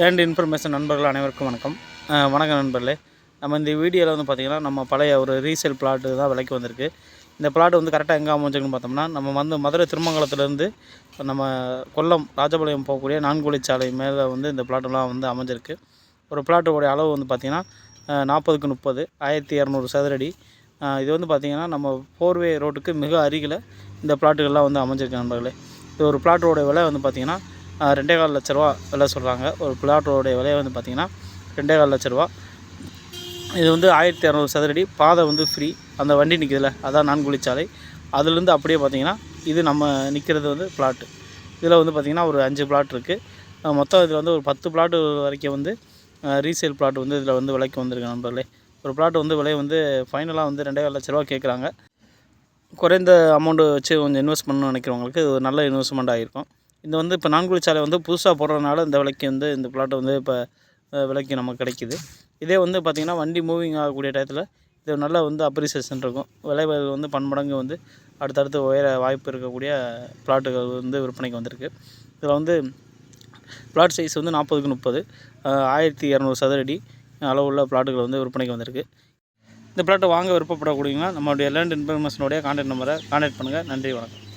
Land information நண்பர்கள் அனைவருக்கும் வணக்கம். வணக்கம் நண்பர்களே. நம்ம இந்த வீடியோவில் வந்து பார்த்திங்கன்னா நம்ம பழைய ஒரு ரீசேல் பிளாட்டு தான் விலைக்கு வந்திருக்கு. இந்த பிளாட் வந்து கரெக்டாக எங்கே அமைஞ்சிருக்குன்னு பார்த்தோம்னா நம்ம வந்து மதுரை திருமங்கலத்துலேருந்து நம்ம கொல்லம் ராஜபாளையம் போகக்கூடிய நான்குழிச்சாலை மேலே வந்து இந்த பிளாட்டெல்லாம் வந்து அமைஞ்சிருக்கு. ஒரு பிளாட்டோடைய அளவு வந்து பார்த்திங்கன்னா நாற்பதுக்கு முப்பது ஆயிரத்தி இரநூறு சதுரடி. இது வந்து பார்த்திங்கன்னா நம்ம ஃபோர்வே ரோட்டுக்கு மிக அருகில் இந்த பிளாட்டுகள்லாம் வந்து அமைஞ்சிருக்கு நண்பர்களே. இது ஒரு பிளாட்டோடைய விலை வந்து பார்த்திங்கன்னா ரெண்டே கால் லட்ச ரூபா விலை சொல்கிறாங்க ஒரு பிளாட்டோடைய விலை வந்து பார்த்திங்கன்னா ரெண்டே கால் லட்ச ரூபா. இது வந்து ஆயிரத்தி இரநூறு சதுரடி. பாதை வந்து ஃப்ரீ அந்த வண்டி நிற்கிதுல அதான் நான்குழிச்சாலை அதுலேருந்து அப்படியே பார்த்தீங்கன்னா இது நம்ம நிற்கிறது வந்து பிளாட்டு இதில் வந்து பார்த்திங்கன்னா ஒரு அஞ்சு பிளாட் இருக்குது மொத்தம் இதில் வந்து ஒரு பத்து பிளாட்டு வரைக்கும் வந்து ரீசேல் பிளாட் வந்து இதில் வந்து விலைக்கு வந்திருக்கு நண்பர்களே. ஒரு பிளாட் வந்து விலை வந்து ஃபைனலாக வந்து ரெண்டே கால் லட்ச ரூபா கேட்குறாங்க. குறைந்த அமௌண்ட்டு வச்சு கொஞ்சம் இன்வெஸ்ட் பண்ணணும்னு நினைக்கிறவங்களுக்கு இது ஒரு நல்ல இன்வெஸ்ட்மெண்ட் ஆகிருக்கும் இந்த வந்து இப்போ நான்குழி சாலை வந்து புதுசாக போடுறதுனால இந்த விலைக்கு வந்து இந்த பிளாட் வந்து இப்போ விலைக்கு நமக்கு கிடைக்கிது. இதே வந்து பார்த்திங்கன்னா வண்டி மூவிங் ஆகக்கூடிய டயத்தில் இது நல்ல வந்து அப்ரிசியேஷன் இருக்கும். விலை வந்து பன்மடங்கு வந்து அடுத்தடுத்து உயர வாய்ப்பு இருக்கக்கூடிய பிளாட்டுகள் வந்து விற்பனைக்கு வந்திருக்கு. இதில் வந்து பிளாட் சைஸ் வந்து நாற்பதுக்கு முப்பது ஆயிரத்தி இரநூறு சதுரடி அளவுள்ள பிளாட்டுகள் வந்து விற்பனைக்கு வந்திருக்கு. இந்த பிளாட்டை வாங்க விருப்பப்படக்கூடியவங்க நம்மளுடைய லேண்ட் இன்ஃபர்மேஷனுடைய கான்டாக்ட் நம்பரை கான்டாக்ட் பண்ணுங்கள் நன்றி வணக்கம்.